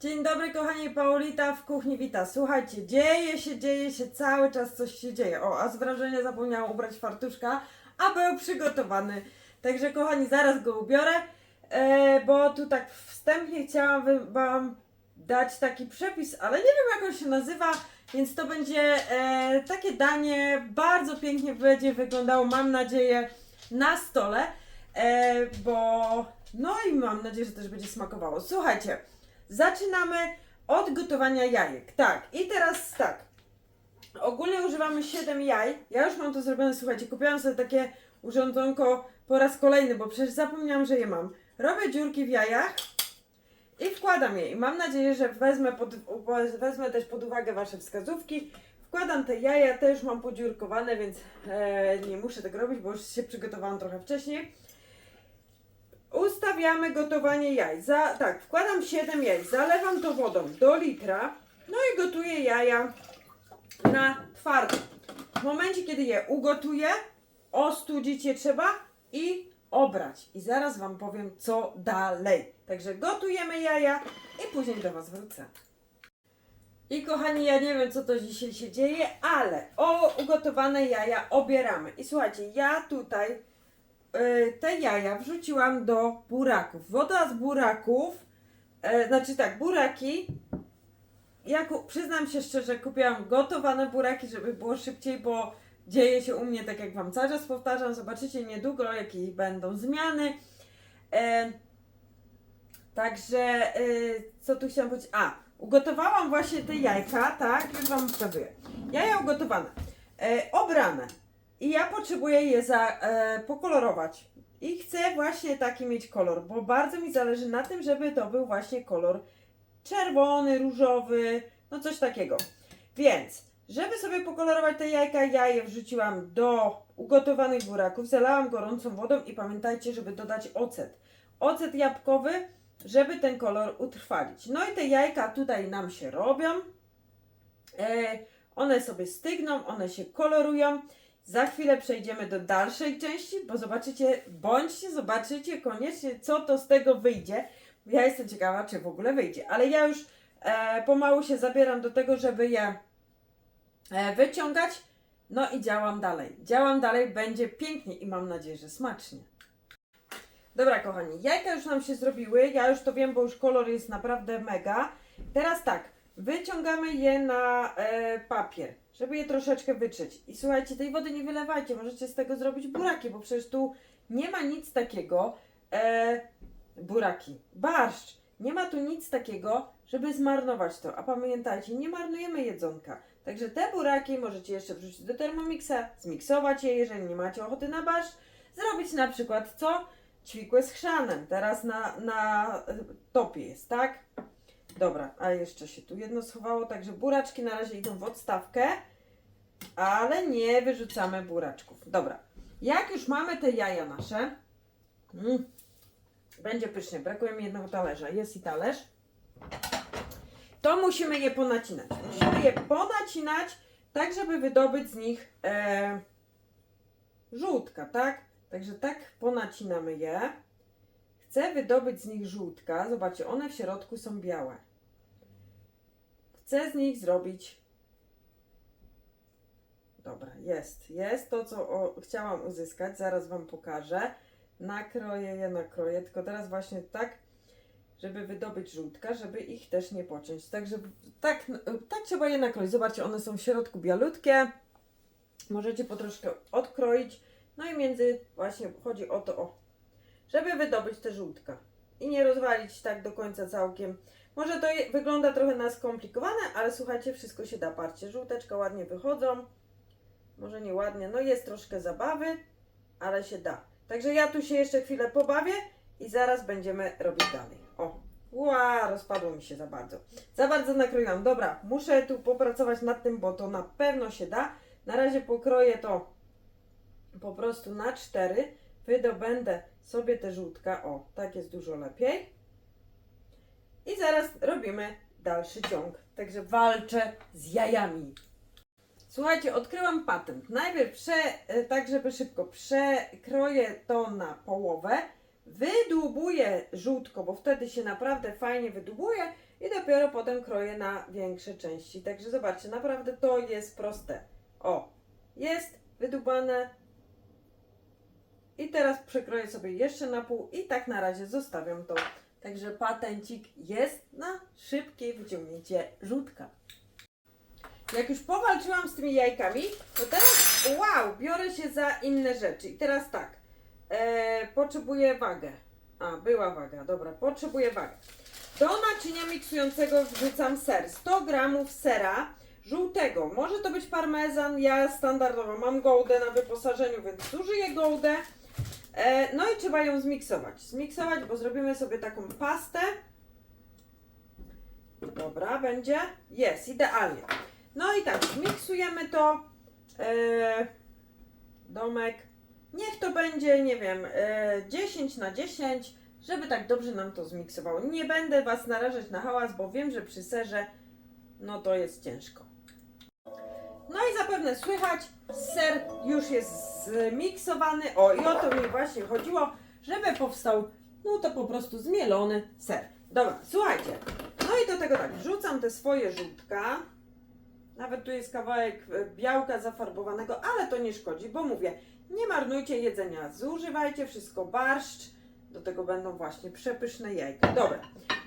Dzień dobry kochani, Paulita w kuchni wita. Słuchajcie, dzieje się, dzieje się, cały czas coś się dzieje. O, a z wrażenia zapomniałam ubrać fartuszka, a był przygotowany. Także kochani, zaraz go ubiorę, e, bo tu tak wstępnie chciałam wam dać taki przepis, ale nie wiem jak on się nazywa, więc to będzie e, takie danie, bardzo pięknie będzie wyglądało, mam nadzieję, na stole, e, bo no i mam nadzieję, że też będzie smakowało. Słuchajcie, Zaczynamy od gotowania jajek. Tak, i teraz tak. Ogólnie używamy 7 jaj. Ja już mam to zrobione, słuchajcie, kupiłam sobie takie urządzonko po raz kolejny, bo przecież zapomniałam, że je mam. Robię dziurki w jajach i wkładam je. I mam nadzieję, że wezmę, pod, wezmę też pod uwagę Wasze wskazówki. Wkładam te jaja, te już mam podziurkowane, więc e, nie muszę tego robić, bo już się przygotowałam trochę wcześniej. Ustawiamy gotowanie jaj. Za, tak, wkładam 7 jaj, zalewam to wodą do litra, no i gotuję jaja na twardo. W momencie, kiedy je ugotuję, ostudzić je trzeba i obrać. I zaraz Wam powiem, co dalej. Także gotujemy jaja i później do Was wrócę. I kochani, ja nie wiem, co to dzisiaj się dzieje, ale o ugotowane jaja obieramy. I słuchajcie, ja tutaj te jaja wrzuciłam do buraków. Woda z buraków, e, znaczy tak, buraki. Ja przyznam się szczerze, kupiłam gotowane buraki, żeby było szybciej, bo dzieje się u mnie tak, jak Wam cały czas powtarzam. Zobaczycie niedługo, jakie będą zmiany. E, także, co tu chciałam powiedzieć? A, ugotowałam właśnie te jajka, tak? Już Wam wskazuję. Jaja ugotowane, e, obrane. I ja potrzebuję je za, e, pokolorować. I chcę właśnie taki mieć kolor, bo bardzo mi zależy na tym, żeby to był właśnie kolor czerwony, różowy, no coś takiego. Więc, żeby sobie pokolorować te jajka, ja je wrzuciłam do ugotowanych buraków, zalałam gorącą wodą i pamiętajcie, żeby dodać ocet. Ocet jabłkowy, żeby ten kolor utrwalić. No i te jajka tutaj nam się robią. E, one sobie stygną, one się kolorują. Za chwilę przejdziemy do dalszej części, bo zobaczycie, bądźcie, zobaczycie koniecznie, co to z tego wyjdzie. Ja jestem ciekawa, czy w ogóle wyjdzie, ale ja już e, pomału się zabieram do tego, żeby je e, wyciągać. No i działam dalej. Działam dalej, będzie pięknie i mam nadzieję, że smacznie. Dobra, kochani, jajka już nam się zrobiły. Ja już to wiem, bo już kolor jest naprawdę mega. Teraz tak, wyciągamy je na e, papier, żeby je troszeczkę wytrzeć. I słuchajcie, tej wody nie wylewajcie, możecie z tego zrobić buraki, bo przecież tu nie ma nic takiego. E, buraki, barszcz. Nie ma tu nic takiego, żeby zmarnować to. A pamiętajcie, nie marnujemy jedzonka. Także te buraki możecie jeszcze wrzucić do Thermomixa, zmiksować je, jeżeli nie macie ochoty na barszcz. Zrobić na przykład co? Ćwikłe z chrzanem. Teraz na, na topie jest, tak? Dobra, a jeszcze się tu jedno schowało, także buraczki na razie idą w odstawkę, ale nie wyrzucamy buraczków. Dobra, jak już mamy te jaja nasze, mm, będzie pysznie, brakuje mi jednego talerza, jest i talerz, to musimy je ponacinać. Musimy je ponacinać, tak żeby wydobyć z nich e, żółtka, tak? Także tak ponacinamy je. Chcę wydobyć z nich żółtka. Zobaczcie, one w środku są białe. Chcę z nich zrobić. Dobra, jest. Jest to, co o, chciałam uzyskać. Zaraz Wam pokażę. Nakroję je, nakroję. Tylko teraz właśnie tak, żeby wydobyć żółtka, żeby ich też nie pociąć. Także tak, tak trzeba je nakroić. Zobaczcie, one są w środku bialutkie. Możecie po troszkę odkroić. No i między właśnie chodzi o to, o, żeby wydobyć te żółtka i nie rozwalić tak do końca całkiem. Może to wygląda trochę na skomplikowane, ale słuchajcie, wszystko się da. Patrzcie, żółteczka ładnie wychodzą. Może nie ładnie, no jest troszkę zabawy, ale się da. Także ja tu się jeszcze chwilę pobawię i zaraz będziemy robić dalej. O, ła, rozpadło mi się za bardzo. Za bardzo nakroiłam. Dobra, muszę tu popracować nad tym, bo to na pewno się da. Na razie pokroję to po prostu na cztery. Wydobędę sobie te żółtka. O, tak jest dużo lepiej. I zaraz robimy dalszy ciąg. Także walczę z jajami. Słuchajcie, odkryłam patent. Najpierw prze, e, tak żeby szybko przekroję to na połowę, wydłubuję żółtko, bo wtedy się naprawdę fajnie wydłubuje i dopiero potem kroję na większe części. Także zobaczcie, naprawdę to jest proste. O, jest wydubane. I teraz przekroję sobie jeszcze na pół i tak na razie zostawiam to. Także patencik jest na szybkie wyciągnięcie żółtka. Jak już powalczyłam z tymi jajkami, to teraz wow, biorę się za inne rzeczy. I teraz tak, e, potrzebuję wagę. A, była waga, dobra, potrzebuję wagę. Do naczynia miksującego wrzucam ser. 100 gramów sera żółtego. Może to być parmezan, ja standardowo mam gołdę na wyposażeniu, więc zużyję gołdę. E, no i trzeba ją zmiksować. Zmiksować, bo zrobimy sobie taką pastę. Dobra, będzie? Jest, idealnie. No i tak, miksujemy to. E, domek. Niech to będzie, nie wiem, e, 10 na 10, żeby tak dobrze nam to zmiksowało. Nie będę Was narażać na hałas, bo wiem, że przy serze no to jest ciężko. No i zapewne słychać, ser już jest zmiksowany. O, i o to mi właśnie chodziło, żeby powstał, no to po prostu zmielony ser. Dobra, słuchajcie. No i do tego tak, wrzucam te swoje żółtka. Nawet tu jest kawałek e, białka zafarbowanego, ale to nie szkodzi, bo mówię, nie marnujcie jedzenia, zużywajcie wszystko barszcz. Do tego będą właśnie przepyszne jajka. Dobra,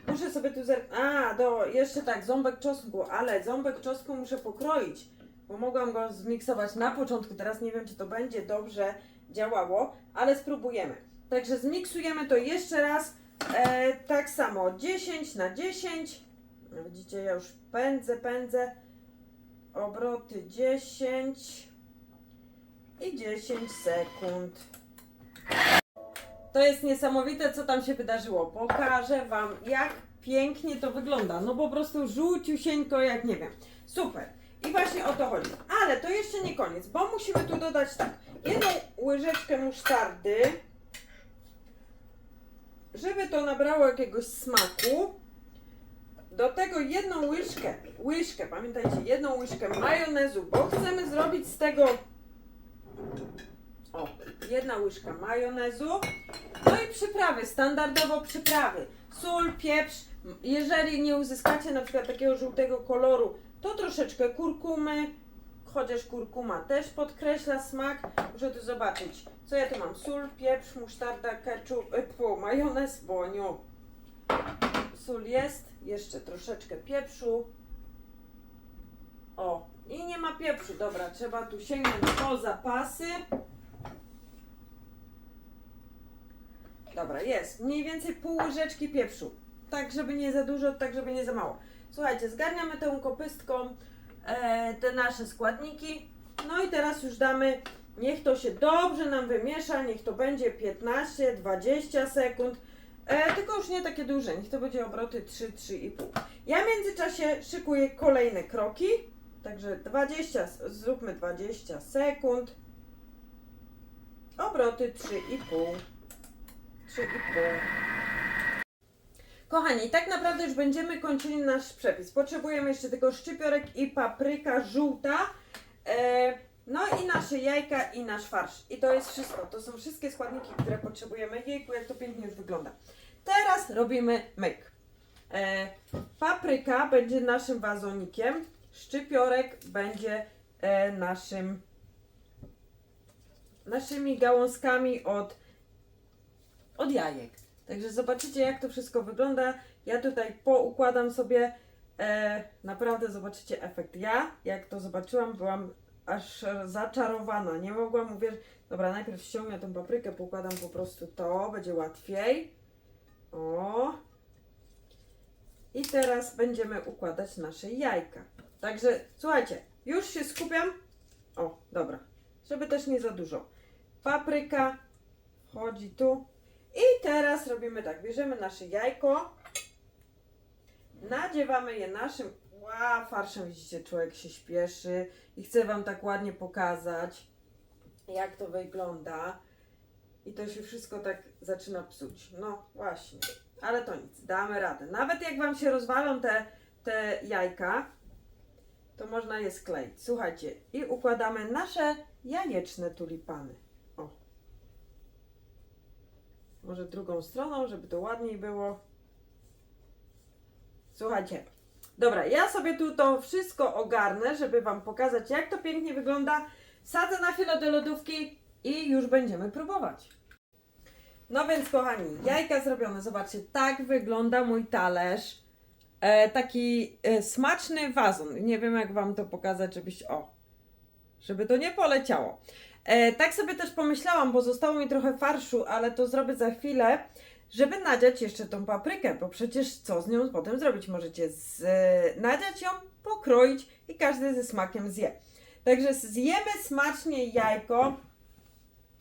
muszę sobie tu zer... A, do, jeszcze tak, ząbek czosnku, ale ząbek czosnku muszę pokroić, bo mogłam go zmiksować na początku, teraz nie wiem, czy to będzie dobrze działało, ale spróbujemy. Także zmiksujemy to jeszcze raz, e, tak samo, 10 na 10. No Widzicie, ja już pędzę, pędzę. Obroty 10 i 10 sekund. To jest niesamowite, co tam się wydarzyło. Pokażę Wam, jak pięknie to wygląda. No po prostu żółciusieńko, jak nie wiem. Super. I właśnie o to chodzi. Ale to jeszcze nie koniec, bo musimy tu dodać tak. Jedną łyżeczkę musztardy, żeby to nabrało jakiegoś smaku. Do tego jedną łyżkę, łyżkę, pamiętajcie, jedną łyżkę majonezu, bo chcemy zrobić z tego o, jedna łyżka majonezu. No i przyprawy, standardowo przyprawy. Sól, pieprz. Jeżeli nie uzyskacie na przykład takiego żółtego koloru, to troszeczkę kurkumy. Chociaż kurkuma też podkreśla smak. Muszę tu zobaczyć, co ja tu mam. Sól, pieprz, musztarda, ketchup, e, majonez, boniu. Sól jest, jeszcze troszeczkę pieprzu. O, i nie ma pieprzu. Dobra, trzeba tu sięgnąć po zapasy. Dobra, jest. Mniej więcej pół łyżeczki pieprzu. Tak, żeby nie za dużo, tak, żeby nie za mało. Słuchajcie, zgarniamy tą kopystką e, te nasze składniki. No i teraz już damy, niech to się dobrze nam wymiesza, niech to będzie 15-20 sekund. E, tylko już nie takie duże, niech to będzie obroty 3-3,5. Ja w międzyczasie szykuję kolejne kroki. Także 20, zróbmy 20 sekund. Obroty 3,5. 3,5. Kochani, tak naprawdę już będziemy kończyli nasz przepis. Potrzebujemy jeszcze tylko szczypiorek i papryka żółta. E, no i nasze jajka i nasz farsz. I to jest wszystko. To są wszystkie składniki, które potrzebujemy. Jejku, jak to pięknie już wygląda. Teraz robimy myk. E, papryka będzie naszym wazonikiem. Szczypiorek będzie e, naszym naszymi gałązkami od od jajek. Także zobaczycie, jak to wszystko wygląda. Ja tutaj poukładam sobie. E, naprawdę zobaczycie efekt. Ja, jak to zobaczyłam, byłam aż zaczarowana. Nie mogłam uwierzyć. Dobra, najpierw ściągnę tą paprykę, poukładam po prostu to, będzie łatwiej. O. I teraz będziemy układać nasze jajka. Także słuchajcie, już się skupiam. O, dobra. Żeby też nie za dużo. Papryka wchodzi tu. I teraz robimy tak, bierzemy nasze jajko, nadziewamy je naszym ła, farszem, widzicie, człowiek się śpieszy i chcę Wam tak ładnie pokazać, jak to wygląda. I to się wszystko tak zaczyna psuć. No właśnie, ale to nic, damy radę. Nawet jak Wam się rozwalą te, te jajka, to można je skleić. Słuchajcie, i układamy nasze jajeczne tulipany. Może drugą stroną, żeby to ładniej było. Słuchajcie. Dobra, ja sobie tu to wszystko ogarnę, żeby Wam pokazać, jak to pięknie wygląda. Sadzę na chwilę do lodówki i już będziemy próbować. No więc, kochani, jajka zrobione. Zobaczcie, tak wygląda mój talerz. E, taki e, smaczny wazon. Nie wiem, jak Wam to pokazać, żebyś. O, żeby to nie poleciało. E, tak sobie też pomyślałam, bo zostało mi trochę farszu, ale to zrobię za chwilę, żeby nadziać jeszcze tą paprykę, bo przecież co z nią potem zrobić? Możecie z, e, nadziać ją, pokroić i każdy ze smakiem zje. Także zjemy smacznie jajko.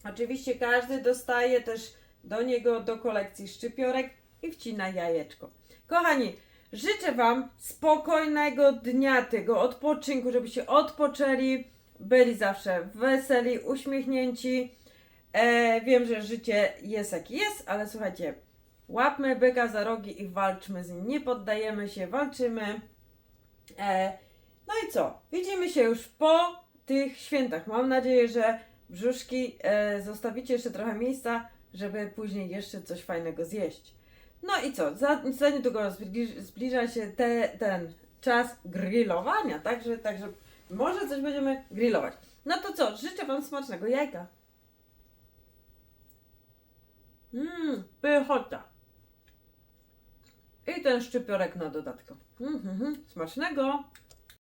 Oczywiście każdy dostaje też do niego do kolekcji szczypiorek i wcina jajeczko. Kochani, życzę Wam spokojnego dnia, tego odpoczynku, żebyście odpoczęli, byli zawsze weseli, uśmiechnięci. E, wiem, że życie jest jak jest, ale słuchajcie, łapmy byka za rogi i walczmy z nim. Nie poddajemy się, walczymy. E, no i co? Widzimy się już po tych świętach. Mam nadzieję, że brzuszki e, zostawicie jeszcze trochę miejsca, żeby później jeszcze coś fajnego zjeść. No i co? Za, za niedługo zbliż, zbliża się te, ten czas grillowania, także, także może coś będziemy grillować. No to co? Życzę Wam smacznego jajka. Mmm, pychota. I ten szczypiorek na dodatku. Mhm, mhm. Smacznego.